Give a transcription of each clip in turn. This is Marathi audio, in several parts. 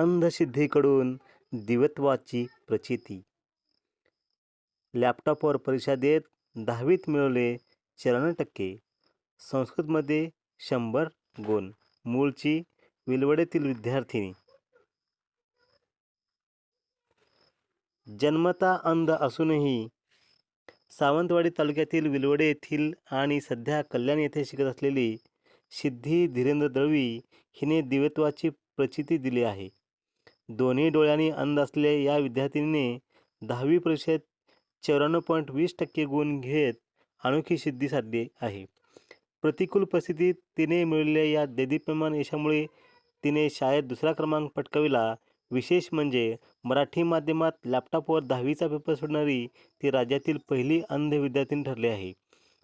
अंधसिद्धीकडून दिव्यत्वाची प्रचिती. लॅपटॉपवर परीक्षा देत दहावीत मिळवले चौऱ्याण्णव टक्के. संस्कृतमध्ये शंभर गुण. मूळची विलवडेतील विद्यार्थिनी. जन्मता अंध असूनही सावंतवाडी तालुक्यातील विलवडे येथील आणि सध्या कल्याण येथे शिकत असलेली सिद्धी धीरेंद्र दळवी हिने दिव्यत्वाची प्रचिती दिली आहे. दोन्ही डोळ्यांनी अंध असलेल्या या विद्यार्थिनीने दहावी परीक्षेत चौऱ्याण्णव पॉईंट वीस टक्के गुण घेत अनोखी सिद्धी साधली आहे. प्रतिकूल परिस्थितीत तिने मिळवलेल्या या देदीप्यमान यशामुळे तिने शाळेत दुसरा क्रमांक पटकाविला. विशेष म्हणजे मराठी माध्यमात लॅपटॉपवर दहावीचा पेपर सोडणारी ती राज्यातील पहिली अंध विद्यार्थिनी ठरली आहे.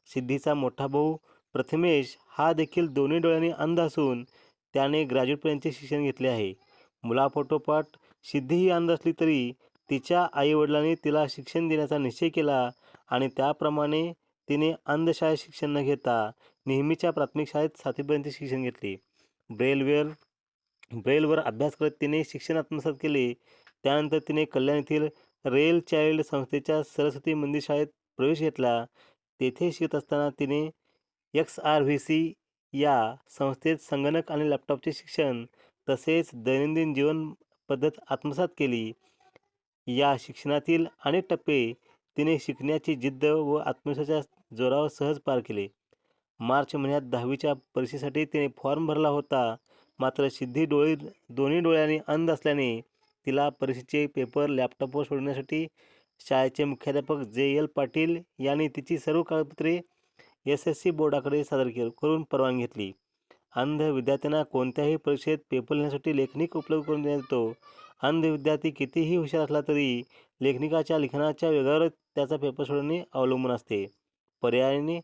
सिद्धीचा मोठा भाऊ प्रथमेश हा देखील दोन्ही डोळ्यांनी अंध असून त्याने ग्रॅज्युएटपर्यंतचे शिक्षण घेतले आहे. मुलापोटोपाठ सिद्धीही आणत असली तरी तिच्या आईवडिलांनी तिला शिक्षण देण्याचा निश्चय केला आणि त्याप्रमाणे तिने अंधशाळेत शिक्षण न घेता नेहमीच्या प्राथमिक शाळेत सातवीपर्यंत शिक्षण घेतले. ब्रेलवेल ब्रेलवर अभ्यास करत तिने शिक्षण आत्मसात केले. त्यानंतर तिने कल्याण येथील रेल चाइल्ड संस्थेच्या सरस्वती मंदिर शाळेत प्रवेश घेतला. तेथे शिकत असताना तिने एक्स आर व्ही सी या संस्थेत संगणक आणि लॅपटॉपचे शिक्षण तसेच दैनंदिन जीवन पद्धत आत्मसात केली. या शिक्षणातील अनेक टप्पे तिने शिकण्याची जिद्द व आत्मविश्वासाच्या जोरावर सहज पार केले. मार्च महिन्यात दहावीच्या परीक्षेसाठी तिने फॉर्म भरला होता. मात्र सिद्धी डोळे दोन्ही डोळ्यांनी अंध असल्याने तिला परीक्षेचे पेपर लॅपटॉपवर सोडण्यासाठी शाळेचे मुख्याध्यापक जे. एल. पाटील यांनी तिची सर्व कागदपत्रे एस. एस. सी. बोर्डाकडे सादर के करून परवानगी घेतली. अंध विद्यार्थ्यांना कोणत्याही परीक्षेत पेपर लिहिण्यासाठी लेखनिक उपलब्ध करून देण्यात येतो. अंध विद्यार्थी कितीही हुशार असला तरी लेखनिकाच्या लिखाणाच्या वेगावर त्याचा पेपर सोडवणे अवलंबून असते. पर्यायाने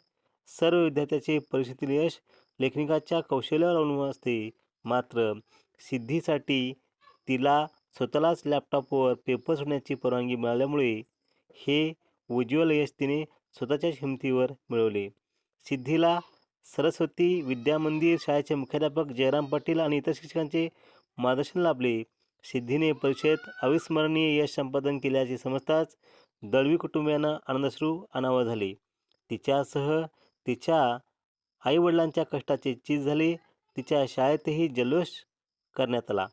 सर्व विद्यार्थ्याचे परीक्षेतील यश लेखनिकाच्या कौशल्यावर अवलंबून असते. मात्र सिद्धीसाठी तिला स्वतःलाच लॅपटॉपवर पेपर सोडण्याची परवानगी मिळाल्यामुळे हे उज्ज्वल यश तिने स्वतःच्याच हिमतीवर मिळवले. सिद्धीला सरस्वती विद्यामंदिर शाळेचे मुख्याध्यापक जयराम पाटील आणि इतर शिक्षकांचे मार्गदर्शन लाभले. सिद्धीने परीक्षेत अविस्मरणीय यश संपादन केल्याचे समजताच दळवी कुटुंबियांना आनंदश्रू अनावर झाले. तिच्यासह तिच्या आईवडिलांच्या कष्टाचे चीज झाले. तिच्या शाळेतही जल्लोष करण्यात आला.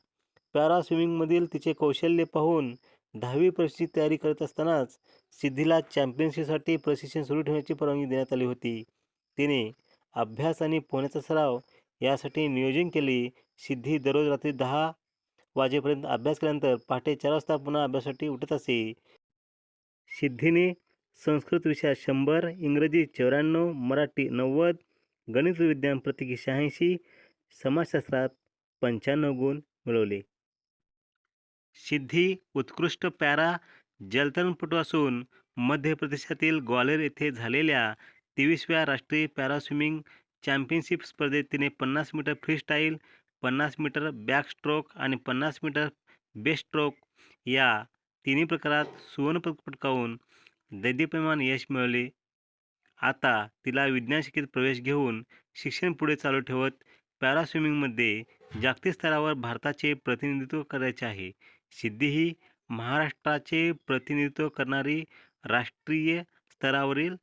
पॅरा स्विमिंगमधील तिचे कौशल्य पाहून दहावी परीक्षेची तयारी करत असतानाच सिद्धीला चॅम्पियनशिपसाठी प्रशिक्षण सुरू ठेवण्याची परवानगी देण्यात आली होती. तिने अभ्यास आणि पोहण्याचा सराव यासाठी नियोजन केले. सिद्धी दररोज रात्री दहा वाजेपर्यंत अभ्यास केल्यानंतर पहाटे चार वाजता पुन्हा अभ्यासासाठी उठत असे. सिद्धीने संस्कृत विषयात शंभर इंग्रजी चौऱ्याण्णव मराठी नव्वद गणित विज्ञान प्रत्येकी शहाऐंशी समाजशास्त्रात पंच्याण्णव गुण मिळवले. सिद्धी उत्कृष्ट पॅरा जलतरणपटू असून मध्य प्रदेशातील ग्वाल्हेर येथे झालेल्या तेवीसव्या राष्ट्रीय पॅरास्विमिंग चॅम्पियनशिप स्पर्धेत तिने पन्नास मीटर फ्रीस्टाईल पन्नास मीटर बॅकस्ट्रोक आणि पन्नास मीटर बेस्ट्रोक या तिन्ही प्रकारात सुवर्णपदक पटकावून दैदिप्यमान यश मिळवले. आता तिला विज्ञान शाखेत प्रवेश घेऊन शिक्षण पुढे चालू ठेवत पॅरास्विमिंगमध्ये जागतिक स्तरावर भारताचे प्रतिनिधित्व करायचे आहे. सिद्धी ही महाराष्ट्राचे प्रतिनिधित्व करणारी राष्ट्रीय स्तरावरील